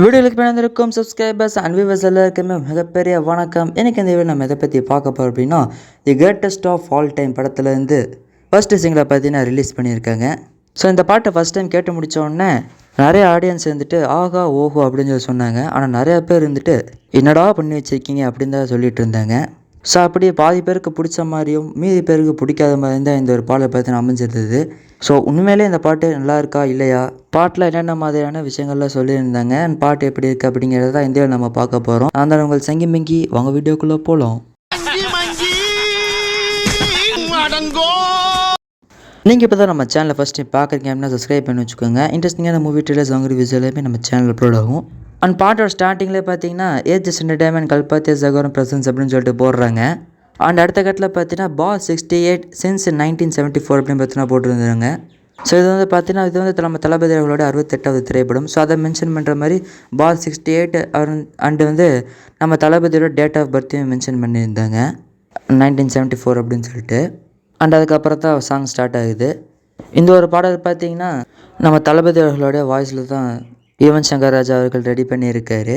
வீடியோலுக்கு பிறந்திருக்கும் subscribers and viewers எல்லாருக்குமே மிகப்பெரிய வணக்கம். எனக்கு இந்த வீடியோ நம்ம எதை பற்றி பார்க்க போகிறோம் அப்படின்னா the greatest of all time படத்துலேருந்து ஃபஸ்ட்டு சிங்கிளை பார்த்தீங்கன்னா ரிலீஸ் பண்ணியிருக்காங்க. ஸோ இந்த பாட்டை ஃபஸ்ட் டைம் கேட்டு முடித்தோடனே நிறைய ஆடியன்ஸ் இருந்துட்டு ஆகா ஓஹோ அப்படின்னு சொல்லி சொன்னாங்க. ஆனால் நிறையா பேர் இருந்துட்டு என்னடா பண்ணி வச்சிருக்கீங்க அப்படின்னு தான் சொல்லிட்டு இருந்தாங்க. ஸோ அப்படியே பாதி பேருக்கு பிடிச்ச மாதிரியும் மீதி பேருக்கு பிடிக்காத மாதிரி தான் இந்த ஒரு பாடலை பார்த்தீங்கன்னா அமைஞ்சிருந்தது. ஸோ உண்மையிலே இந்த பாட்டு நல்லா இருக்கா இல்லையா? பாட்டில் என்னென்ன மாதிரியான விஷயங்கள்லாம் சொல்லியிருந்தாங்க? And பாட்டு எப்படி இருக்குது அப்படிங்கிறத தான் இந்த நம்ம பார்க்க போகிறோம் அந்த உங்கள் சங்கி மிங்கி வாங்க வீடியோக்குள்ளே போகலாம் நீங்கள் இப்போ தான் நம்ம சேனலை ஃபஸ்ட் டைம் பார்க்குறீங்க அப்படின்னா சப்ஸ்கிரைப் பண்ணி வச்சுக்கோங்க. இன்ட்ரெஸ்டிங்கான மூவி ட்ரெயிலர்ஸ் ரிவ்யூஸ் எல்லாமே நம்ம சேனல் அப்லோட் ஆகும். அண்ட் பாட்டோட ஸ்டார்டிங்லேயே பார்த்தீங்கன்னா ஏஜ் என்டர்டைன்மெண்ட் கல்பாத்திய ஜகோரம் பிரசன்ஸ் அப்படின்னு சொல்லிட்டு போடுறாங்க. அண்ட் அடுத்த கட்டில் பார்த்தீங்கன்னா pass sixty eight since nineteen seventy four அப்படின்னு பார்த்தீங்கன்னா போட்டிருந்தாங்க. ஸோ இது வந்து பார்த்தீங்கன்னா இது வந்து நம்ம தளபதி அவர்களோட அறுபத்தெட்டாவது திரைப்படம். ஸோ அதை மென்ஷன் பண்ணுற மாதிரி பா சிக்ஸ்டி எயிட் அண்டு வந்து நம்ம தளபதியோட டேட் ஆஃப் பர்த்தையும் மென்ஷன் பண்ணியிருந்தாங்க. நைன்டீன் செவன்ட்டி ஃபோர் அப்படின்னு சொல்லிட்டு. அண்ட் அதுக்கப்புறம் தான் சாங் ஸ்டார்ட் ஆகுது. இந்த ஒரு பாடல் பார்த்தீங்கன்னா நம்ம தளபதி அவர்களோட வாய்ஸில் தான் யுவன் சங்கர் ராஜா அவர்கள் ரெடி பண்ணியிருக்காரு.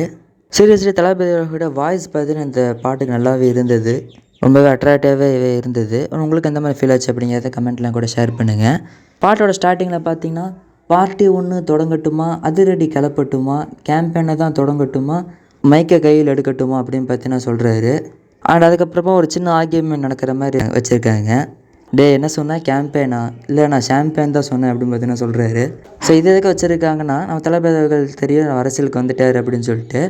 சீரியஸ்லி தளபதி அவர்களோட வாய்ஸ் பார்த்தீங்கன்னா இந்த பாட்டுக்கு நல்லாவே இருந்தது. ரொம்பவே அட்ராக்டிவாகவே இருந்தது. உங்களுக்கு எந்த மாதிரி ஃபீல் ஆச்சு அப்படிங்கிறத கமெண்ட்லாம் கூட ஷேர் பண்ணுங்கள் பாட்டோட ஸ்டார்டிங்கில் பார்த்தீங்கன்னா பார்ட்டி ஒன்று தொடங்கட்டுமா? அதிரடி கிளப்பட்டுமா? கேம்பெயினை தான் தொடங்கட்டுமா? மைக்கை கையில் எடுக்கட்டுமா? அப்படின்னு பார்த்தீங்கன்னா சொல்கிறாரு அண்ட் அதுக்கப்புறமா ஒரு சின்ன ஆகியமே நடக்கிற மாதிரி வச்சுருக்காங்க. டே என்ன சொன்னேன் கேம்பெயினா இல்லை நான் ஷாம்பேன் தான் சொன்னேன் அப்படின்னு பார்த்தீங்கன்னா சொல்கிறாரு ஸோ இது எதுக்கு வச்சுருக்காங்கன்னா நம்ம தளபதி தெரியும் அரசியலுக்கு வந்துட்டார் அப்படின்னு சொல்லிட்டு.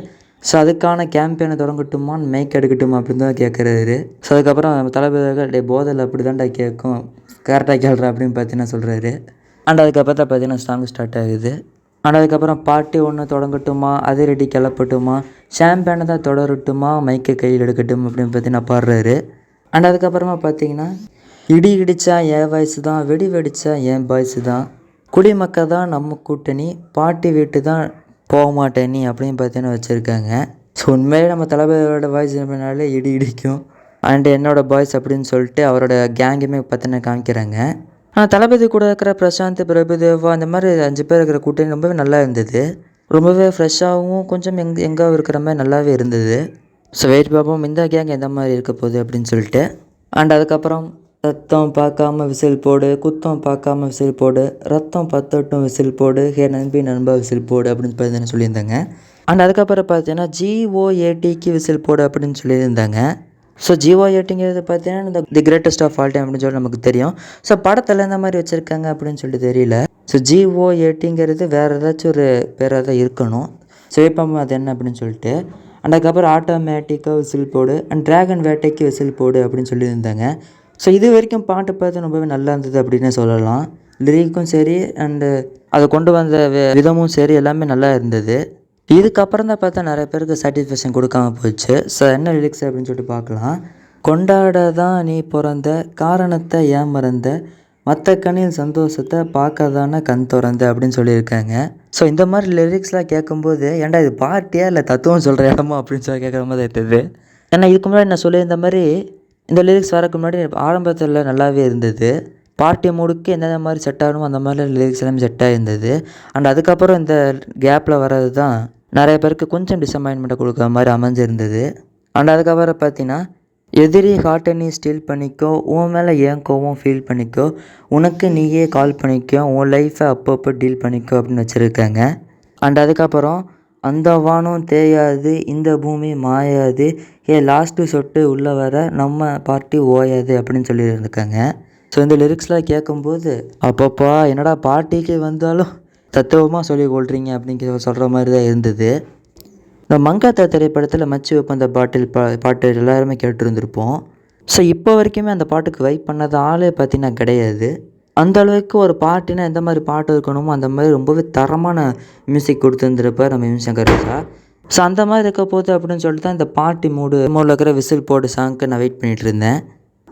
ஸோ அதுக்கான கேம்பெயினை தொடங்கட்டுமான்னு மேக் எடுக்கட்டுமா அப்படின்னு தான் கேட்குறாரு ஸோ அதுக்கப்புறம் நம்ம தளபதி டே போதல் அப்படி தான்டா கேட்கும் கரெக்டாக கேள்றா அப்படின்னு பார்த்தீங்கன்னா சொல்கிறாரு அண்ட் அதுக்கப்புறம் தான் பார்த்தீங்கன்னா சாங் ஸ்டார்ட் ஆகுது. அண்ட் அதுக்கப்புறம் பாட்டி ஒன்று தொடங்கட்டுமா? அதிரடி கிளப்பட்டுமா? ஷாம்பேனை தான் தொடரட்டுமா? மைக்கை கையில் எடுக்கட்டும் அப்படின்னு பார்த்தீங்கன்னா பாடுறாரு. அண்ட் அதுக்கப்புறமா பார்த்தீங்கன்னா இடி இடித்தா என் வயசு தான் வெடி வெடிச்சா என் பாய்ஸு தான் குடிமக்கள் தான் நம்ம கூட்டணி பாட்டி வீட்டு தான் போக மாட்டேன் நீ அப்படின்னு பார்த்தீங்கன்னா வச்சுருக்காங்க. ஸோ உண்மையிலே நம்ம தளபதியோட வாய்ஸ் எப்படினாலே இடி இடிக்கும். அண்ட் என்னோட பாய்ஸ் அப்படின்னு சொல்லிட்டு அவரோட கேங்குமே பார்த்தீங்கன்னா காமிக்கிறாங்க. ஆனால் தளபதி கூட இருக்கிற பிரசாந்த் பிரபுதேவா அந்த மாதிரி அஞ்சு பேர் இருக்கிற கூட்டணி ரொம்பவே நல்லா இருந்தது. ரொம்பவே ஃப்ரெஷ்ஷாகவும் கொஞ்சம் எங் எங்கே இருக்கிற மாதிரி நல்லாவே இருந்தது. ஸோ வெயிட் பார்ப்போம். இந்த கேங் எந்த மாதிரி இருக்க போகுது அப்படின்னு சொல்லிட்டு. அண்ட் அதுக்கப்புறம் ரத்தம் பார்க்காம விசில் போடு குத்தம் பார்க்காம விசில் போடு ரத்தம் பத்தட்டும் விசில் போடு ஹே நண்பி நண்பா விசில் போடு அப்படின்னு பார்த்தீங்கன்னா சொல்லியிருந்தாங்க. அண்ட் அதுக்கப்புறம் பார்த்தீங்கன்னா ஜிஓஏடிக்கு விசில் போடு அப்படின்னு சொல்லியிருந்தாங்க. ஸோ ஜிஓ ஏட்டிங்கிறது பார்த்தீங்கன்னா இந்த the greatest of all time அப்படின்னு சொல்லி நமக்கு தெரியும். ஸோ படத்தில் எந்த மாதிரி வச்சுருக்காங்க அப்படின்னு சொல்லிட்டு தெரியல. ஸோ ஜிஓ ஏட்டிங்கிறது வேறு ஏதாச்சும் ஒரு பேராக தான் இருக்கணும். ஸோ இப்போ அது என்ன அப்படின்னு சொல்லிட்டு. அண்ட் அதுக்கப்புறம் ஆட்டோமேட்டிக்காக விசில் போடு. அண்ட் ட்ராகன் வேட்டைக்கு விசில் போடு அப்படின்னு சொல்லியிருந்தாங்க. ஸோ இது வரைக்கும் பாட்டு பார்த்து ரொம்பவே நல்லா இருந்தது அப்படின்னு சொல்லலாம். லிரிக்கும் சரி அண்டு அதை கொண்டு வந்த விதமும் சரி எல்லாமே நல்லா இருந்தது. இதுக்கப்புறம் தான் பார்த்தா நிறைய பேருக்கு சாட்டிஸ்ஃபேக்ஷன் கொடுக்காம போச்சு. ஸோ என்ன லிரிக்ஸ் அப்படின்னு சொல்லிட்டு பார்க்கலாம். கொண்டாட தான் நீ பிறந்த காரணத்தை ஏன் மறந்த மற்ற கண்ணின் சந்தோஷத்தை பார்க்க தானே கண் திறந்த அப்படின்னு சொல்லியிருக்காங்க. ஸோ இந்த மாதிரி லிரிக்ஸ்லாம் கேட்கும்போது ஏன்டா இது பார்ட்டியா இல்லை தத்துவம் சொல்கிற இடமா? அப்படின்னு சொல்லி கேட்குற மாதிரி இருந்தது. ஏன்னா இதுக்கு முன்னாடி நான் சொல்லியிருந்த மாதிரி இந்த லிரிக்ஸ் வரக்கு முன்னாடி ஆரம்பத்தில் நல்லாவே இருந்தது. பார்ட்டி மூடுக்கு எந்தெந்த மாதிரி செட் ஆகணுமோ அந்த மாதிரி லிரிக்ஸ் எல்லாமே செட் ஆகிருந்தது அண்ட் அதுக்கப்புறம் இந்த கேப்பில் வர்றது தான் நிறைய பேருக்கு கொஞ்சம் டிசப்பாயின்மெண்ட்டை கொடுக்குற மாதிரி அமைஞ்சிருந்தது. அண்ட் அதுக்கப்புறம் பார்த்தீங்கன்னா எதிரி ஹார்ட்டை நீ ஸ்டீல் பண்ணிக்கோ உன் மேலே ஏன் கோவம் ஃபீல் பண்ணிக்கோ உனக்கு நீயே கால் பண்ணிக்கோ உன் லைஃப்பை அப்பப்போ டீல் பண்ணிக்கோ அப்படின்னு வச்சுருக்காங்க. அண்ட் அதுக்கப்புறம் அந்த வானம் தேயாது இந்த பூமி மாயாது. ஏ லாஸ்ட்டு சொட்டு உள்ளே வர நம்ம பார்ட்டி ஓயாது அப்படின்னு சொல்லியிருந்துருக்காங்க. ஸோ இந்த லிரிக்ஸ்லாம் கேட்கும்போது அப்பப்பா என்னடா பாட்டிக்கு வந்தாலும் தத்துவமாக சொல்லி கொள்றீங்க அப்படிங்கிற சொல்கிற மாதிரி தான் இருந்தது. இந்த மங்காத்தா திரைப்படத்தில் மச்சி வைப்பந்த பாட்டில் பா பாட்டு எல்லாருமே கேட்டுருந்துருப்போம். ஸோ இப்போ வரைக்குமே அந்த பாட்டுக்கு வைப் பண்ணது ஆளே பார்த்தீங்கன்னா கிடையாது. அந்த அளவுக்கு ஒரு பாட்டுனா எந்த மாதிரி பாட்டு இருக்கணுமோ அந்த மாதிரி ரொம்பவே தரமான மியூசிக் கொடுத்துருந்துருப்பார் நம்ம யுவன் சங்கர் ராஜா. ஸோ அந்த மாதிரி இருக்க போது அப்படின்னு சொல்லிட்டு தான் இந்த பாட்டி மூடு மூடில் இருக்கிற விசில் போடு சாங்க்கு நான் வெயிட் பண்ணிகிட்டு இருந்தேன்.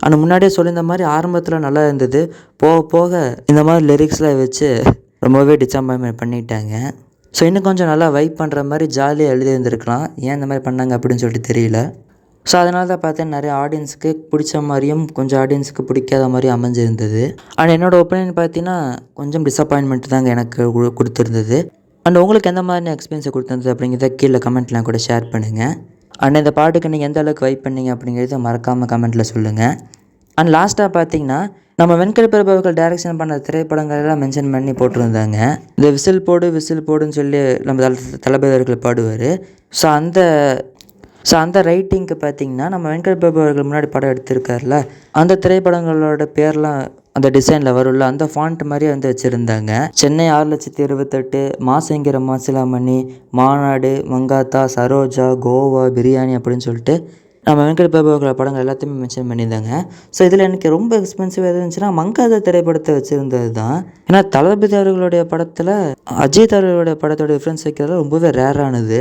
ஆனால் முன்னாடியே சொல்லியிருந்த மாதிரி ஆரம்பத்தில் நல்லா இருந்தது. போக போக இந்த மாதிரி லிரிக்ஸ்லாம் வச்சு ரொம்பவே டிசப்பாயின்மெண்ட் பண்ணிட்டாங்க. ஸோ இன்னும் கொஞ்சம் நல்லா வைப் பண்ணுற மாதிரி ஜாலியாக எழுதியிருந்திருக்கலாம் ஏன் இந்த மாதிரி பண்ணாங்க அப்படின்னு சொல்லிட்டு தெரியல. ஸோ அதனால தான் பார்த்தேன் நிறைய ஆடியன்ஸுக்கு பிடிச்ச மாதிரியும் கொஞ்சம் ஆடியன்ஸுக்கு பிடிக்காத மாதிரியும் அமைஞ்சிருந்தது. அண்ட் என்னோடய ஒப்பீனியன் பார்த்தீங்கன்னா கொஞ்சம் டிசப்பாயின்மெண்ட் தாங்க எனக்கு கு- கொடுத்துருந்தது. அண்ட் உங்களுக்கு எந்த மாதிரி எக்ஸ்பீரியன்ஸை கொடுத்துருந்தது அப்படிங்கிறத கீழே கமெண்ட்லாம் கூட ஷேர் பண்ணுங்கள் அண்ட் இந்த பாட்டுக்கு நீங்கள் எந்த அளவுக்கு வைப் பண்ணீங்க அப்படிங்கிறத மறக்காமல் கமெண்ட்டில் சொல்லுங்கள் அண்ட் லாஸ்ட்டாக பார்த்தீங்கன்னா நம்ம வெண்கல பிரபு அவர்கள் டைரக்ஷன் பண்ண திரைப்படங்கள் எல்லாம் மென்ஷன் பண்ணி போட்டிருந்தாங்க. இந்த விசில் போடு விசில் போடுன்னு சொல்லி நம்ம தள தளபதி அவர்கள் பாடுவார். ஸோ அந்த ஸோ அந்த ரைட்டிங்க்கு பார்த்தீங்கன்னா நம்ம வெங்கட் பாபு அவர்கள் முன்னாடி படம் எடுத்திருக்காருல அந்த திரைப்படங்களோட பேர்லாம் அந்த டிசைனில் வரும்ல அந்த ஃபாண்ட் மாதிரியே வந்து வச்சுருந்தாங்க. சென்னை ஆறு லட்சத்தி இருபத்தெட்டு மாசங்கிற மாசிலாமணி மாநாடு மங்காத்தா சரோஜா கோவா பிரியாணி அப்படின்னு சொல்லிட்டு நம்ம வெங்கட் பாபு அவர்கள் படங்கள் எல்லாத்தையுமே மென்ஷன் பண்ணியிருந்தாங்க. ஸோ இதில் எனக்கு ரொம்ப எக்ஸ்பென்சிவாக இருந்துச்சுன்னா மங்காத திரைப்படத்தை வச்சுருந்தது தான். ஏன்னா தளபதி அவர்களுடைய படத்தில் அஜித் அவர்களுடைய படத்தோட டிஃப்ரென்ஸ் வைக்கிறது ரொம்பவே ரேரானது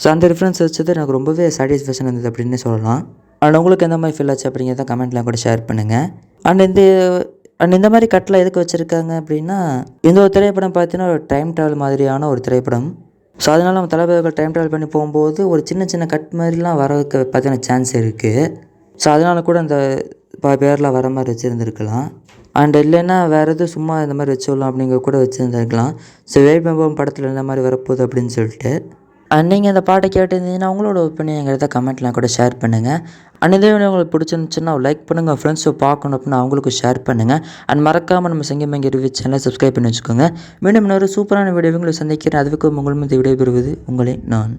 ஸோ அந்த ரெஃபரன்ஸ் வச்சது எனக்கு ரொம்பவே சாட்டிஸ்ஃபேக்ஷன் இருந்தது அப்படின்னு சொல்லலாம். அண்ட் உங்களுக்கு எந்த மாதிரி ஃபீல் ஆச்சு அப்படிங்கிறத கமெண்ட்லாம் கூட ஷேர் பண்ணுங்கள் அண்ட் இந்த அண்ட் இந்த மாதிரி கட்டில் எதுக்கு வச்சுருக்காங்க அப்படின்னா இந்த ஒரு திரைப்படம் பார்த்தீங்கன்னா ஒரு டைம் ட்ராவல் மாதிரியான ஒரு திரைப்படம். ஸோ அதனால் நம்ம தலைவர்கள் டைம் ட்ராவல் பண்ணி போகும்போது ஒரு சின்ன சின்ன கட் மாதிரிலாம் வரதுக்கு பார்த்தீங்கன்னா சான்ஸ் இருக்குது ஸோ அதனால் கூட அந்த ப- பேர்லாம் வர மாதிரி வச்சுருந்துருக்கலாம். அண்ட் இல்லைன்னா வேறு எதுவும் சும்மா இந்த மாதிரி வச்சுடலாம் அப்படிங்கிற கூட வச்சுருந்துருக்கலாம். ஸோ வெயிட் படத்தில் இந்த மாதிரி வரப்போகுது அப்படின்னு சொல்லிட்டு. நீங்கள் இந்த பாட்டை கேட்டிருந்தீங்கன்னா உங்களோட ஒப்பீனியங்கிறத கமெண்ட்லாம் கூட ஷேர் பண்ணுங்கள் அண்ட் இதே உங்களுக்கு பிடிச்சிருந்துச்சுன்னா லைக் பண்ணுங்கள் ஃப்ரெண்ட்ஸை பார்க்கணும் அப்படின்னா அவங்களுக்கும் ஷேர் பண்ணுங்கள் அண்ட் மறக்காமல் நம்ம செங்கமங்கி ரிவ்யூ சேனலை சப்ஸ்கிரைப் பண்ணி வச்சுக்கோங்க. மீண்டும் இன்னொரு சூப்பரான வீடியோ உங்களை சந்திக்கிறேன். அதுக்கு உங்கள் மீது விடைபெறுவது உங்களை நான்.